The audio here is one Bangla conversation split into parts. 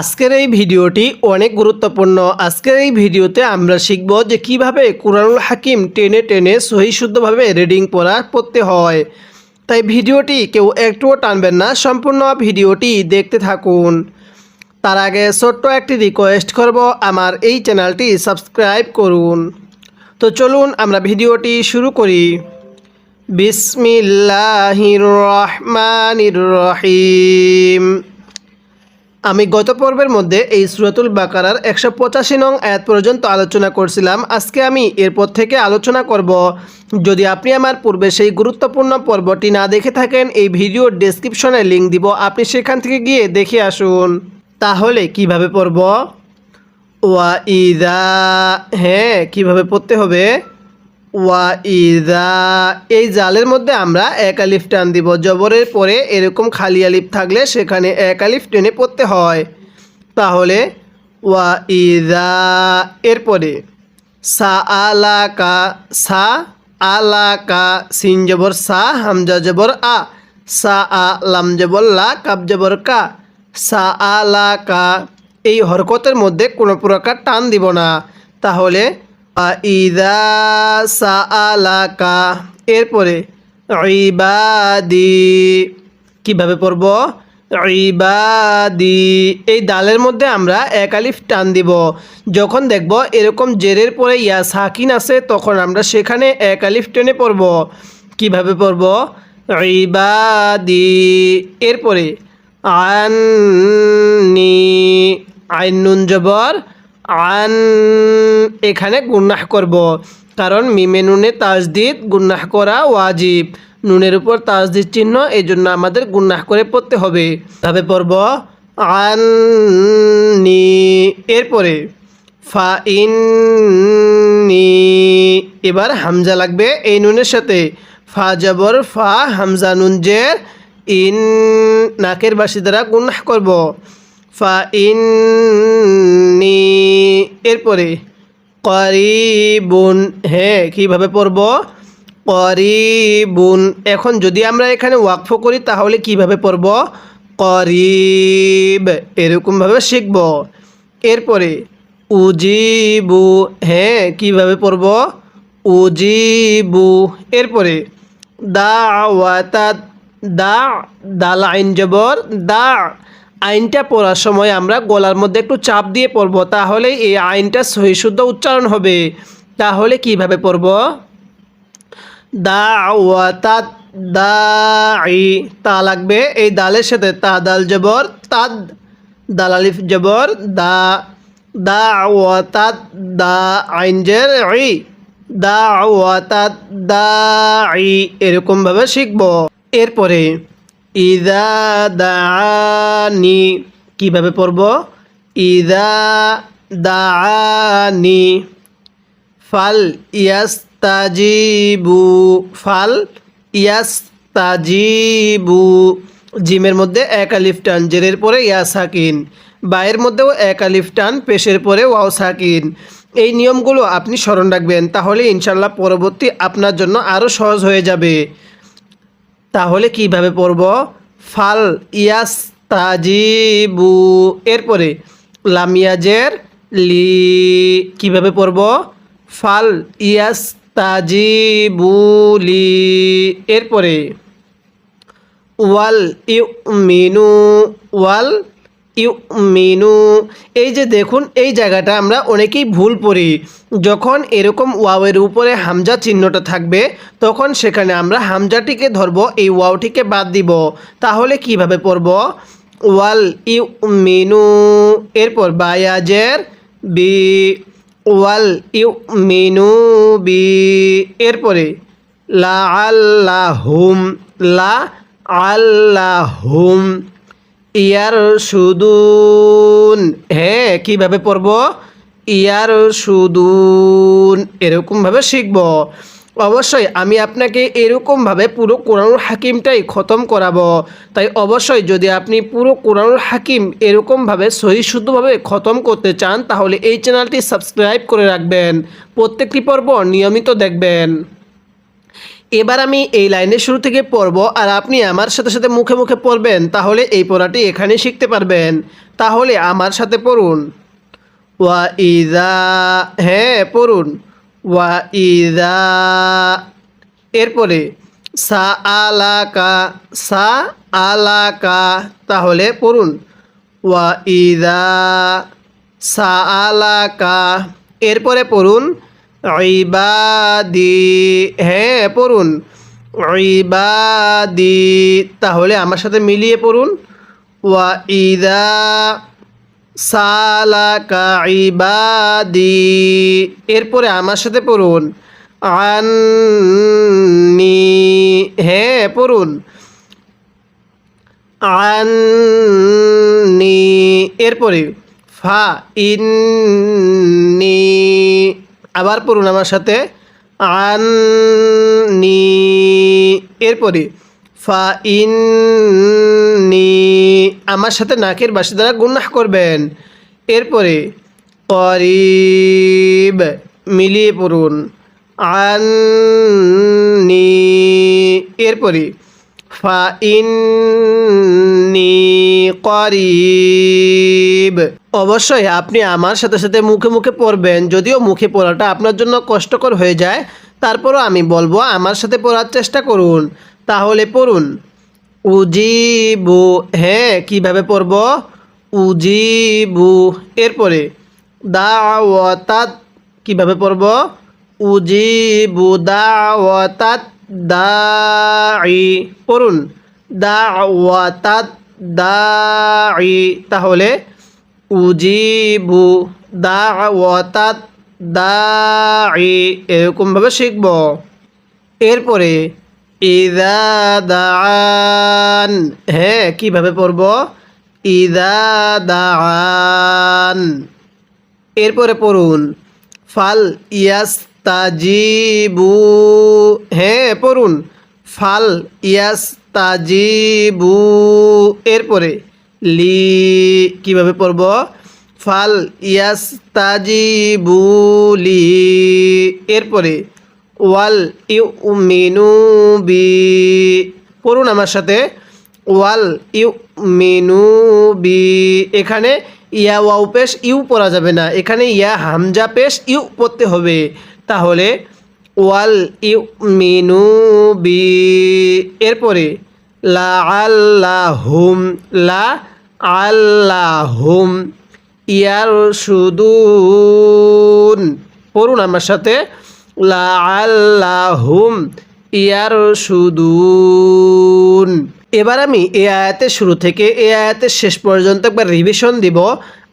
আজকের এই ভিডিওটি অনেক গুরুত্বপূর্ণ। আজকের এই ভিডিওতে আমরা শিখব যে কীভাবে কোরআনুল হাকিম টেনে টেনে সহি শুদ্ধভাবে রিডিং পড়া পড়তে হয়। তাই ভিডিওটি কেউ একটুও টানবেন না, সম্পূর্ণ ভিডিওটি দেখতে থাকুন। তার আগে ছোট্ট একটি রিকোয়েস্ট করব, আমার এই চ্যানেলটি সাবস্ক্রাইব করুন। তো চলুন আমরা ভিডিওটি শুরু করি। বিসমিল্লাহির রহমানির রহিম। আমি গত পর্বের মধ্যে এই সুরাতুল বাকারার একশো পঁচাশি নং আয়াত পর্যন্ত আলোচনা করছিলাম। আজকে আমি এরপর থেকে আলোচনা করব। যদি আপনি আমার পূর্বে সেই গুরুত্বপূর্ণ পর্বটি না দেখে থাকেন, এই ভিডিওর ডেসক্রিপশনে লিঙ্ক দিব। আপনি সেখান থেকে গিয়ে দেখে আসুন। তাহলে কীভাবে পড়ব? ওয়া ইদা হ্যাঁ কীভাবে পড়তে হবে? ওয়া ইদা, এই জালের মধ্যে আমরা এক আলিফ টান দিব। জবরের পরে এরকম খালি আলিফ থাকলে সেখানে এক আলিফ টেনে পড়তে হয়। তাহলে ওয়া ইদা, এরপরে সা আলাকা সা আলাকা সিন জবর সা, হামজা জবর আ, সা আ, লাম জবর লা কাব জবর কা, সা আলাকা এই হরকতের মধ্যে কোনো প্রকার টান দিব না। তাহলে ইদা সা আলাকা এরপরে ইবাদি। কীভাবে পড়ব? ইবাদি। এই দালের মধ্যে আমরা এক আলিফ টান দিব। যখন দেখব এরকম জেরের পরে ইয়া সাকিন আছে, তখন আমরা সেখানে এক আলিফ টেনে পড়ব। কীভাবে পড়ব? ইবাদি। এরপরে আন্নি, আইন নুন জবর আন এখানে গুন্নাহ করব। কারণ মিমে নুনে তাজদিদ গুন্নাহ করা ওয়াজিব। নুনের উপর তাজদিদ চিহ্ন এই জন্য আমাদের গুন্নাহ করে পড়তে হবে। তবে পড়ব আননি। এরপরে, ফা ইন্নি। এবার হামজা লাগবে এই নুনের সাথে। ফা জবর, ফা হামজা নুন জের, ইন নাকের বাসি দ্বারা গুন্নাহ করব। ফা ইন্নি এরপরে করিবুন হ্যাঁ কীভাবে পড়ব? করিবুন। এখন যদি আমরা এখানে ওয়াকফ করি, তাহলে কীভাবে পড়ব? করিব। এরকমভাবে শিখব। এরপরে উজিবু হ্যাঁ কীভাবে পড়ব? উজিবু। এরপরে দাওয়াতা, দা দাল আইন জবর, দা আইনটা পড়ার সময় আমরা গলার মধ্যে একটু চাপ দিয়ে পড়ব তাহলে এই আইনটা সহি শুদ্ধ উচ্চারণ হবে। তাহলে কীভাবে পড়ব? দাওয়াতা দাই তা লাগবে এই দালের সাথে। তা দাল জবর, তাদ দাল আলিফ জবর, দা দাওয়াতা দা আইন জের ই দাওয়াতা দাই এরকমভাবে শিখব। এরপরে ইদা দানি কীভাবে পড়ব? ইদা দানি ফাল ইয়াস্তাজিবু। ফাল ইয়াস্তাজিবু। জিমের মধ্যে এক আলিফ টান, জেরের পরে ইয়া সাকিন। বায়ের মধ্যেও এক আলিফ টান, পেশের পরে ওয়াও সাকিন। এই নিয়মগুলো আপনি স্মরণ রাখবেন, তাহলে ইনশাল্লাহ পরবর্তী আপনার জন্য আরও সহজ হয়ে যাবে। তাহলে কীভাবে পড়ব? ফাল ইয়াস তাজিবু এরপরে লামিয়াজের লি কীভাবে পড়ব? ফাল ইয়াস তাজিবুলি এরপরে ওয়াল ইউ মিনু ওয়াল ইউ মিনু এই যে দেখুন, এই জায়গাটা আমরা অনেকেই ভুল পড়ি। যখন এরকম ওয়াওয়ের উপরে হামজা চিহ্নটা থাকবে, তখন সেখানে আমরা হামজাটিকে ধরব, এই ওয়াওটিকে বাদ দিব। তাহলে কীভাবে পড়ব? ওয়াল ইউ মিনু এরপর বায়াজের বি। ওয়াল ইউ মিনু বি। এরপরে লা আল্লাহুম লা আল্লাহুম ইয়ার সুদুন। হ্যাঁ কীভাবে পড়ব? ইয়ার সুদুন। এরকমভাবে শিখব। অবশ্যই আমি আপনাকে এরকমভাবে পুরো কোরআনুল হাকিমটাই খতম করাবো। তাই অবশ্যই যদি আপনি পুরো কোরআনুল হাকিম এরকমভাবে সহি শুদ্ধভাবে খতম করতে চান, তাহলে এই চ্যানেলটি সাবস্ক্রাইব করে রাখবেন। প্রত্যেকটি পর্ব নিয়মিত দেখবেন। এবার আমি এই লাইনের শুরু থেকে পড়ব আর আপনি আমার সাথে সাথে মুখে মুখে পড়বেন, তাহলে এই পড়াটি এখানে শিখতে পারবেন। তাহলে আমার সাথে পড়ুন। ওয়া ইদা হ্যাঁ পড়ুন। ওয়া ইদা, এরপরে সা আলাকা সা আলাকা, তাহলে পড়ুন। ওয়া ইদা, সা আলাকা, এরপরে পড়ুন। ইবাদি। হ্যাঁ পড়ুন। ইবাদি। তাহলে আমার সাথে মিলিয়ে পড়ুন। ওয়া ইদা সালাকা ইবাদি। এরপরে আমার সাথে পড়ুন। আন্নি। হ্যাঁ পড়ুন। আন্নি। এরপরে, ফা ইন্নি। আবার পড়ুন আমার সাথে। আন্নি। এরপরে, ফা ইন্নি। আমার সাথে নাকের বাসি দ্বারা গুন্নাহ করবেন। এরপরে, করিব। মিলিয়ে পড়ুন। আন্নি। এরপরে, ফা ইন্নি করিব। অবশ্যই আপনি আমার সাথে সাথে মুখে মুখে পড়বেন। যদিও মুখে পড়াটা আপনার জন্য কষ্টকর হয়ে যায়, তারপরও আমি বলব আমার সাথে পড়ার চেষ্টা করুন। তাহলে পড়ুন। উজিবু হ্যাঁ কীভাবে পড়ব? উজিবু, এরপরে দাওয়াতাত, কীভাবে পড়ব? উজিবু, দাওয়াতাত দাই পড়ুন। দাওয়াতাত দাই তাহলে উজিবু দাওয়াতাত দাই এরকমভাবে শিখব। এরপরে, ইদা দান হ্যাঁ কীভাবে পড়ব? ইদা দান এরপরে পড়ুন, ফাল ইয়াস্তাজিবু হ্যাঁ পড়ুন, ফাল ইয়াস্তাজিবু। এরপরে লি, কীভাবে পড়ব? ফাল ইয়াস্তাজিবু লি। এরপরে, ওয়াল ইউ মিনু বি। পড়ুন আমার সাথে। ওয়াল ইউ মিনু বি। এখানে ইয়া ওয়াউ পেশ ইউ পড়া যাবে না। এখানে ইয়া হামজা পেশ ইউ পড়তে হবে। তাহলে, ওয়াল ইউ মিনু বি। এরপরে, লা আল্লাহুম, লা আল্লাহুম ইয়ার সুদুন পড়ুন আমার সাথে। লা আল্লাহুম ইয়ার সুদুন এবার আমি এ আয়াতের শুরু থেকে এ আয়াতের শেষ পর্যন্ত একবার রিভিশন দিব,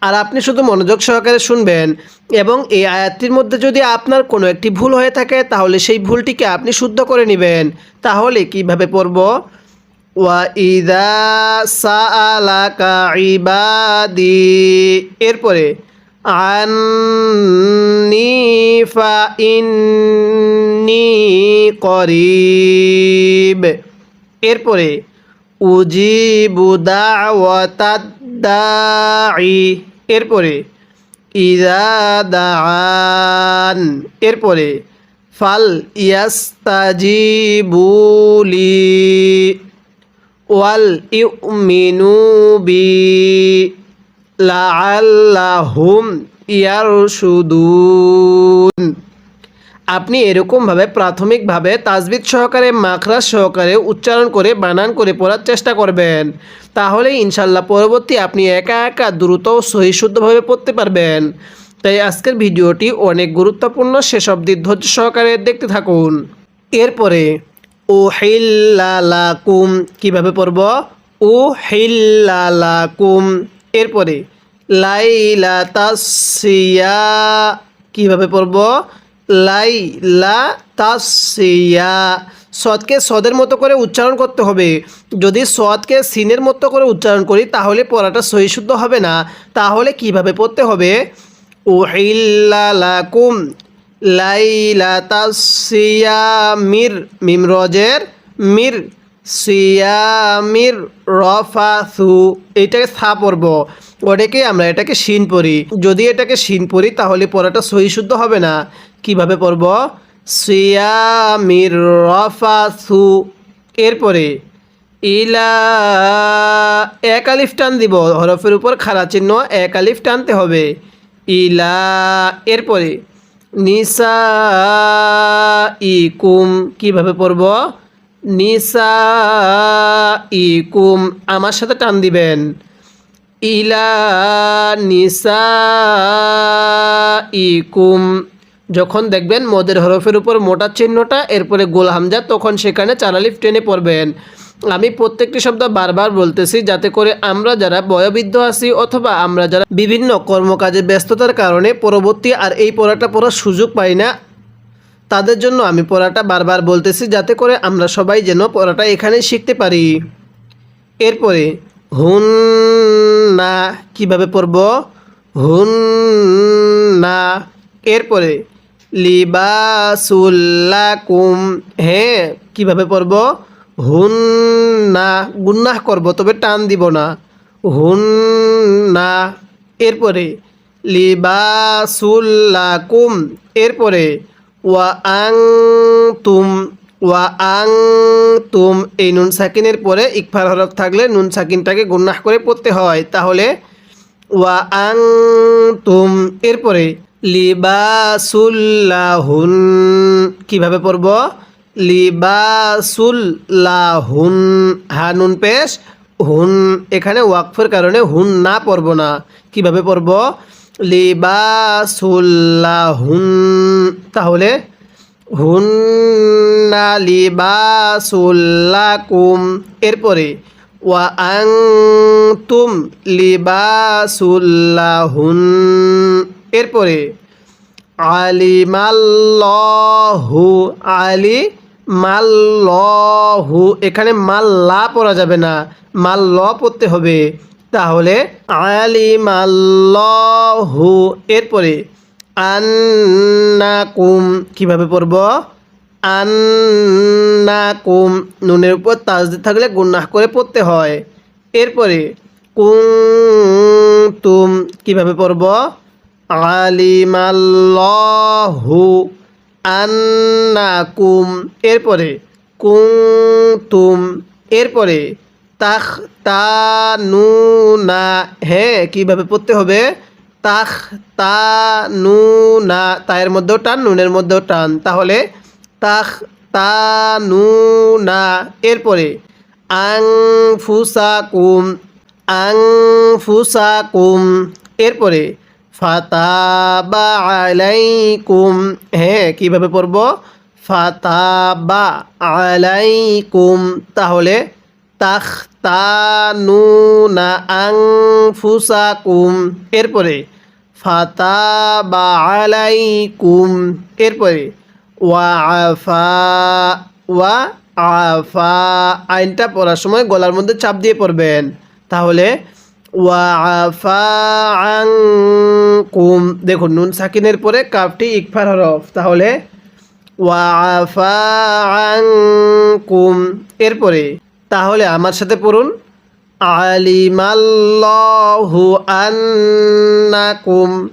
আর আপনি শুধু মনোযোগ সহকারে শুনবেন, এবং এই আয়াতটির মধ্যে যদি আপনার কোনো একটি ভুল হয়ে থাকে, তাহলে সেই ভুলটিকে আপনি শুদ্ধ করে নেবেন। তাহলে কীভাবে পড়ব? ওয়া ইদা সালাকা ইবাদি। এরপরে, আন্নি ফা করিব। এরপরে, উজিবু দাওয়াতাদ এরপরে, ইদা দান এরপরে, ফাল ইয়াস্তাজিবুলি ওয়াল ইউমিনু বি লাআল্লাহুম ইয়ারশুদুন। আপনি এরকমভাবে প্রাথমিকভাবে তাজবিদ সহকারে, মাখরাজ সহকারে, উচ্চারণ করে, বানান করে পড়ার চেষ্টা করবেন। তাহলে ইনশাল্লাহ পরবর্তী আপনি একা একা দ্রুত সহিশুদ্ধভাবে পড়তে পারবেন। তাই আজকের ভিডিওটি অনেক গুরুত্বপূর্ণ। সেসব ধৈর্য সহকারে দেখতে থাকুন। এরপরে ও হিল্লালাকুম কীভাবে পড়ব? ও হিল্লালাকুম এরপরে লাইলা তাসিয়া কীভাবে পড়ব? লাইলা তাসিয়া সদকে সদের মতো করে উচ্চারণ করতে হবে। যদি সদকে সিনের মতো করে উচ্চারণ করি, তাহলে পড়াটা সহিশুদ্ধ হবে না। তাহলে কীভাবে পড়তে হবে? উহিল্লালাকুম। লাইলা তাসিয়ামির মিম রজের মির, সিয়ামির রফাসু, এটাকে সা পড়ব। ওটাকে আমরা এটাকে শিন পড়ি। যদি এটাকে শিন পড়ি, তাহলে পড়াটা সহিশুদ্ধ হবে না। কীভাবে পড়ব? সিয়ামির রফাসু। এরপরে, ইলা এক আলিফ টান দিব। হরফের উপর খাড়া চিহ্ন এক আলিফ টানতে হবে। ইলা, এরপরে নিসা ইকুম কীভাবে পড়ব? নিসা ইকুম আমার সাথে টান দিবেন। ইলা নিসা ইকুম যখন দেখবেন মদের হরফের উপর মোটা চিহ্নটা, এরপরে গোল হামজা, তখন সেখানে চারালিফ টেনে পড়বেন। আমি প্রত্যেকটি শব্দ বারবার বলতেছি যাতে করে আমরা যারা বয়োবৃদ্ধ আছি অথবা আমরা যারা বিভিন্ন কর্মকাজে ব্যস্ততার কারণে পরবর্তী আর এই পড়াটা পড়ার সুযোগ পাই না, তাদের জন্য আমি পড়াটা বারবার বলতেছি যাতে করে আমরা সবাই যেন পড়াটা এখানেই শিখতে পারি। এরপরে, হুন না, কীভাবে পড়ব? হুন না। এরপরে, লিবাসুল্লাকুম। হ্যাঁ কীভাবে পড়ব? হুন না গুন্নাহ করব, তবে টান দিব না। হুন না, এরপরে, লিবাসুল্লাকুম, এরপরে ওয়া আং তুম ওয়া আং তুম এই নুন সাকিনের পরে ইকফার হরফ থাকলে নুন সাকিনটাকে গুন্নাহ করে পড়তে হয়। তাহলে ওয়া আং তুম এরপরে, লিবাসুল্লাহুন, কীভাবে পড়ব? লিবাসুল্লাহুন, হা, নুন পেশ, হুন, এখানে ওয়াকফের কারণে হুন না পড়ব না। কীভাবে পড়ব? লিবাসুল্লাহুন, তাহলে হুন্না লিবাসুল্লাকুম। এরপরে, ওয়া আং তুম লিবাসুল্লাহুন। এরপরে, আলিমাল্লাহু আলি মাল্লহু, এখানে মাল্লা পড়া যাবে না, মাল্ল পড়তে হবে। তাহলে আলিমাল্লাহু, এরপরে আন্নাকুম কীভাবে পড়ব? আন্নাকুম, নুনের উপর তাজদি থাকলে গুন্নাহ করে পড়তে হয়। এরপরে কুং তুম কীভাবে পড়ব? আলিমাল্লাহু আন্নাকুম, এরপরে কুং তুম এরপরে তাখ তানুনা হ্যাঁ কীভাবে পড়তে হবে? তাখ তা নু না তায়ের মধ্যেও টান, নুনের মধ্যেও টান। তাহলে তাখ তা নু না এরপরে আং ফুসা কুম আং ফুসা কুম এরপরে ফাতাবা আলাইকুম। হ্যাঁ কীভাবে পড়ব? ফাতাবা আলাইকুম। তাহলে তাখতানুনা আনফুসাকুম। এরপরে ফাতাবা আলাইকুম। এরপরে ওয়া আফা, ওয়া আইনটা পড়ার সময় গলার মধ্যে চাপ দিয়ে পড়বেন। তাহলে আনকুম। দেখুন, নুন সাকিনের পরে কাপটি ইকফার হরফ। তাহলে আনকুম। এরপরে, তাহলে আমার সাথে পড়ুন। আলিমাল্লাহু আন্নাকুম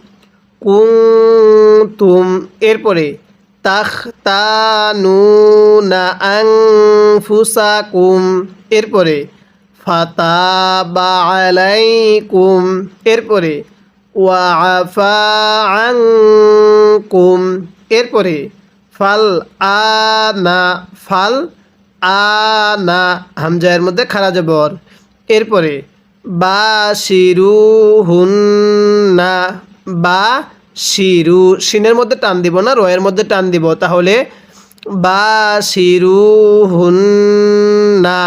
কুনতুম। এরপরে, তাখতানুনা আনফুসাকুম। এরপরে ফাতাবা এরপরে ওয়াফা এরপরে ফাল আনা ফাল আনা হামজায়ের মধ্যে খারা জবর, এরপরে বা শিরু হুন্না বা শিরু সিনের মধ্যে টান দিব না, রয়ের মধ্যে টান দিব, তাহলে বা শিরু হুন্না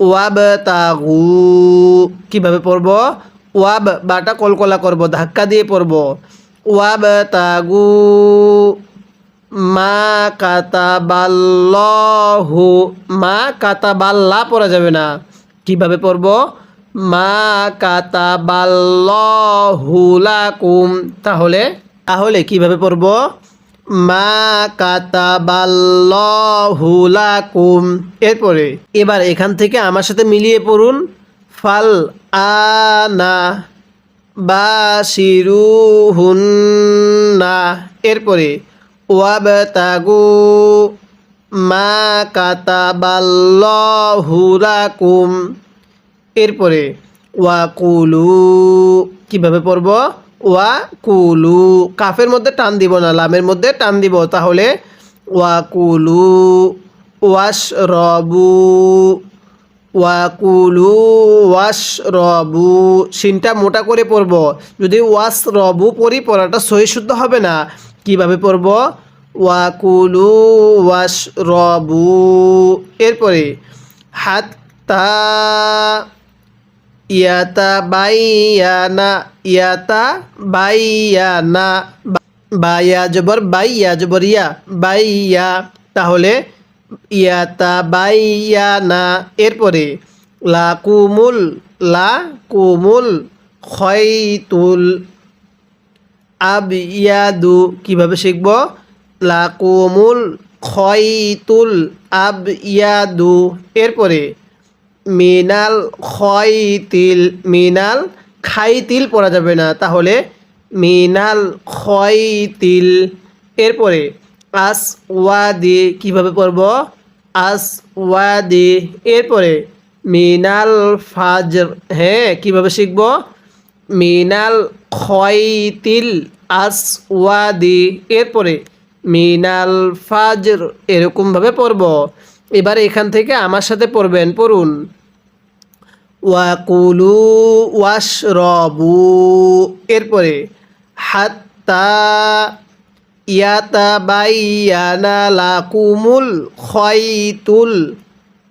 ওয়াব তাগু কীভাবে পড়ব? ওয়াব বাটা কলকলা করব, ধাক্কা দিয়ে পড়ব। ওয়াব তাগু মা কাতাবাল্লাহু। মা কাতাবাল্লা পড়া যাবে না। কীভাবে পড়ব? মা কাতাবাল্লাহু লাকুম। তাহলে তাহলে কীভাবে পড়ব? মা কাতাবাল্লাহু লাকুম। এরপরে, এবার এখান থেকে আমার সাথে মিলিয়ে পড়ুন। ফাল আনা বা বাশিরুহুন্না। এরপরে, ওয়াবতাগু মা কাতাবাল্লাহু লাকুম। এরপরে ওয়া কুলু কীভাবে পড়ব? ওয়া কুলু, কাফের মধ্যে টান দিব না, লামের মধ্যে টান দিব, তাহলে ওয়া কুলু ওয়াশ রবু ওয়া কুলু ওয়াশ রবু সিনটা মোটা করে পড়ব। যদি ওয়াশ রবু পড়ি, পড়াটা সহি শুদ্ধ হবে না, কীভাবে পড়ব? ওয়া কুলু ওয়াশ রবু এরপরে, হাত্তা ইয়াতা বাইয়ানা ইয়াতা বাইয়ানা বায়া জবর বাইয়া জবর ইয়া, বাইয়া। তাহলে ইয়াতা বাইয়ানা, এরপরে লা কুমুল লা কুমুল খয়তুল আবিয়াদু কীভাবে শিখব? লা কুমুল খয়তুল আবিয়াদু এরপরে মিনাল খয়তিল, মিনাল খাইতিল পড়া যাবে না। তাহলে মিনাল খয়তিল। এরপরে আস ওয়াদি কীভাবে পড়ব? আস ওয়াদি এরপরে মিনাল ফাজর হ্যাঁ কীভাবে শিখব? মিনাল খয়তিল, আস ওয়াদি এরপরে মিনাল ফাজর, এরকমভাবে পড়ব। এবার এখান থেকে আমার সাথে পড়বেন, পড়ুন। ওয়াকুলু ওয়াশরবু। এরপরে, হাত্তা ইয়াতাবাইয়ানা লাকুমুল খয়তুল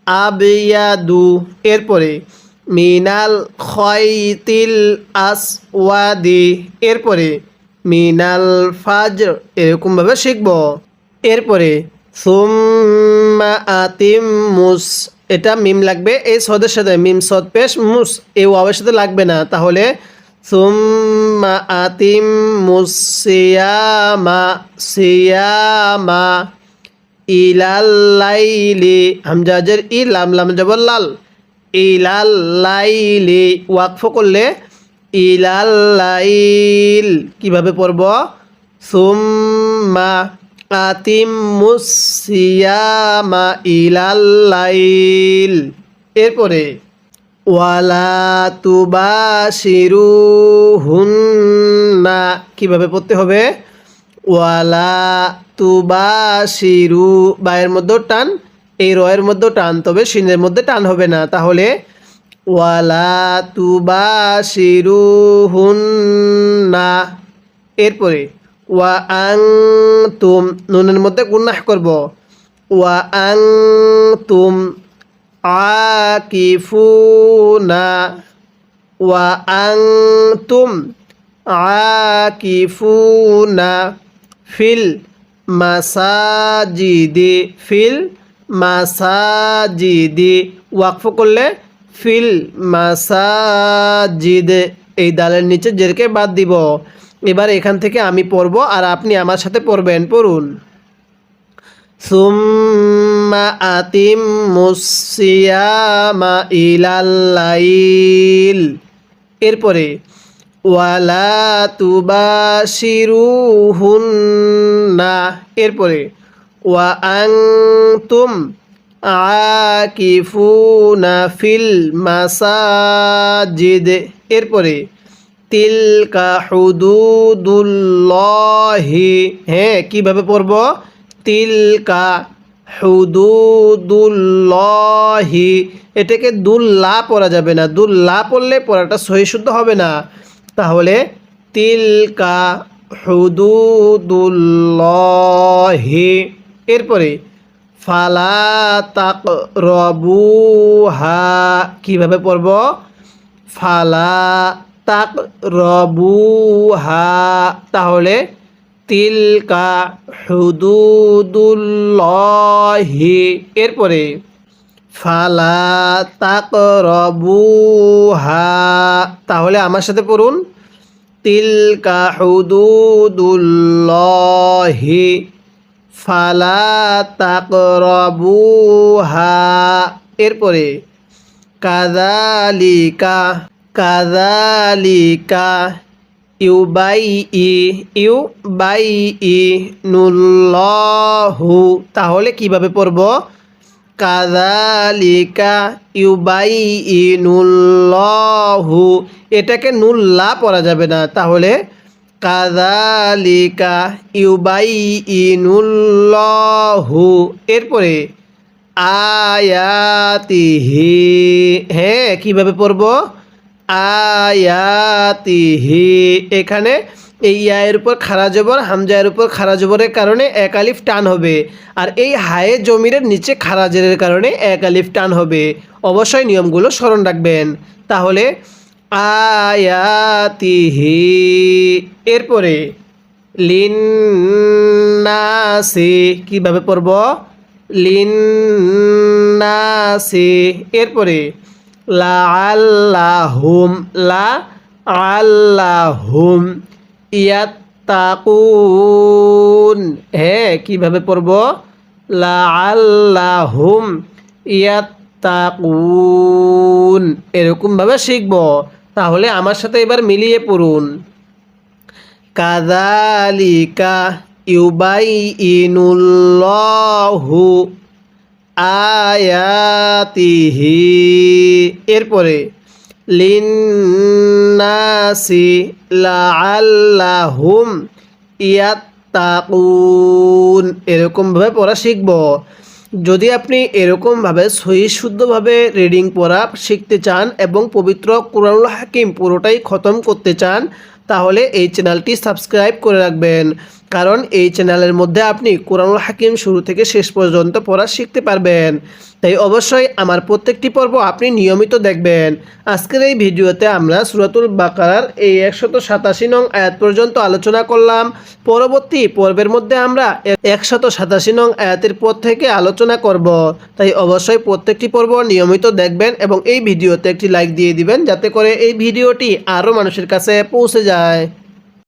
আবিয়াদু। এরপরে, মিনাল খয়তিল আসওয়াদি। এরপরে, মিনাল ফাজর। এরকমভাবে শিখব। এরপরে, সুম্মা আতিম মুস এটা মিম লাগবে, এই সদের সাথে মিম সদ পেশ, মুস এই ওয়াবের সাথে লাগবে না। তাহলে, সুম্মা আতিম মুসিয়ামা সিয়ামা ইলাল্লাইলি হামজাজের ই লাম লাম জবর লাল। ইলাল্লাইলি ওয়াকফ করলে ইলাল্লাইল কীভাবে পড়ব? সুম্মা আতিম মুসিয়ামা ইলাল্লাইল এরপরে ওয়ালা তুবাশিরু হুন্না কীভাবে পড়তে হবে? ওয়ালা তুবা শিরু বায়ের মধ্যেও টান, এই রয়ের মধ্যেও টান, তবে সিনের মধ্যে টান হবে না। তাহলে ওয়ালা তুবাশিরু হুন্না এরপরে ওয়া আং তুম নুনের মধ্যে গুন্নাহ করব। ওয়া আং তুম আকিফুনা। ওয়া আং তুম আকিফুনা ফিল মাসাজিদি ফিল মাসাজিদি। ওয়াকফ করলে ফিল মাসাজিদ, এই দালের নিচে জেরকে বাদ দিব। এবার এখান থেকে আমি পড়ব আর আপনি আমার সাথে পড়বেন, পড়ুন। সুম্মা আতিম মুসিয়ামা ইলাল্লাইল এরপরে, ওয়ালা তুবাশিরুহুন্না। এরপরে, ওয়া আনতুম আকিফুনা ফিল মাসাজিদ। এরপরে তিলকা হুদুদুল্লাহি। হ্যাঁ কীভাবে পড়ব? তিলকা হুদুদুল্লাহি। এটাকে দুল্লা পড়া যাবে না। দুল্লা পড়লে পড়াটা সহি শুদ্ধ হবে না। তাহলে তিলকা হুদুদুল্লাহি। এরপরে, ফালা তাক রবুহা কীভাবে পড়ব? ফালা তাক রবুহা তাহলে তিলকা হুদুদুল্লাহি। এরপরে ফালা তাক রবুহা তাহলে আমার সাথে পড়ুন। তিলকা হুদুদুল্লাহি। ফালা তাক রবুহা এরপরে কাদালিকা কাদালিকা ইউ বাই ই ইউ বাই ই তাহলে কীভাবে পড়ব? কাদালিকা ইউ বাই ই নুল্লাহু। এটাকে নুল্লা পড়া যাবে না। তাহলে কাদালিকা ইউ বাই ই নুল্লাহু। এরপরে আয়াতিহি। হ্যাঁ কীভাবে পড়ব? আয়াতিহি। এখানে এই ইয়ায়ের উপর খারা জবর হামজায়ের উপর খারা জবরের কারণে এক আলিফ টান হবে। আর এই হায়ে জমিরের নিচে খারা জেরের কারণে এক আলিফ টান হবে। অবশ্যই নিয়মগুলো স্মরণ রাখবেন। তাহলে আয়াতিহি। এরপরে, লিন্নাসি কীভাবে পড়ব? লিন্নাসি। এরপরে লা আল্লাহুম লা আল্লাহুম ইয়াত্তাকুন। হ্যাঁ কীভাবে পড়ব? লা আল্লাহুম ইয়াত্তাকুন। এরকমভাবে শিখব। তাহলে আমার সাথে এবার মিলিয়ে পড়ুন। কাদালিকা ইউবাই ইনুল্লাহু আয়াতিহি। এরপরে, লিন্নাসি লাআল্লাহুম ইয়াত্তাকুন। এরকমভাবে পড়া শিখব। যদি আপনি এরকমভাবে সহি শুদ্ধভাবে রিডিং পড়া শিখতে চান এবং পবিত্র কোরআনুল হাকিম পুরোটাই খতম করতে চান, তাহলে এই চ্যানেলটি সাবস্ক্রাইব করে রাখবেন। কারণ এই চ্যানেলের মধ্যে আপনি কোরআনুল হাকিম শুরু থেকে শেষ পর্যন্ত পড়া শিখতে পারবেন। তাই অবশ্যই আমার প্রত্যেকটি পর্ব আপনি নিয়মিত দেখবেন। আজকের এই ভিডিওতে আমরা সুরাতুল বাকারার এই একশত সাতাশি নং আয়াত পর্যন্ত আলোচনা করলাম। পরবর্তী পর্বের মধ্যে আমরা একশত সাতাশি নং আয়াতের পর থেকে আলোচনা করব। তাই অবশ্যই প্রত্যেকটি পর্ব নিয়মিত দেখবেন এবং এই ভিডিওতে একটি লাইক দিয়ে দিবেন, যাতে করে এই ভিডিওটি আরও মানুষের কাছে পৌঁছে যায়।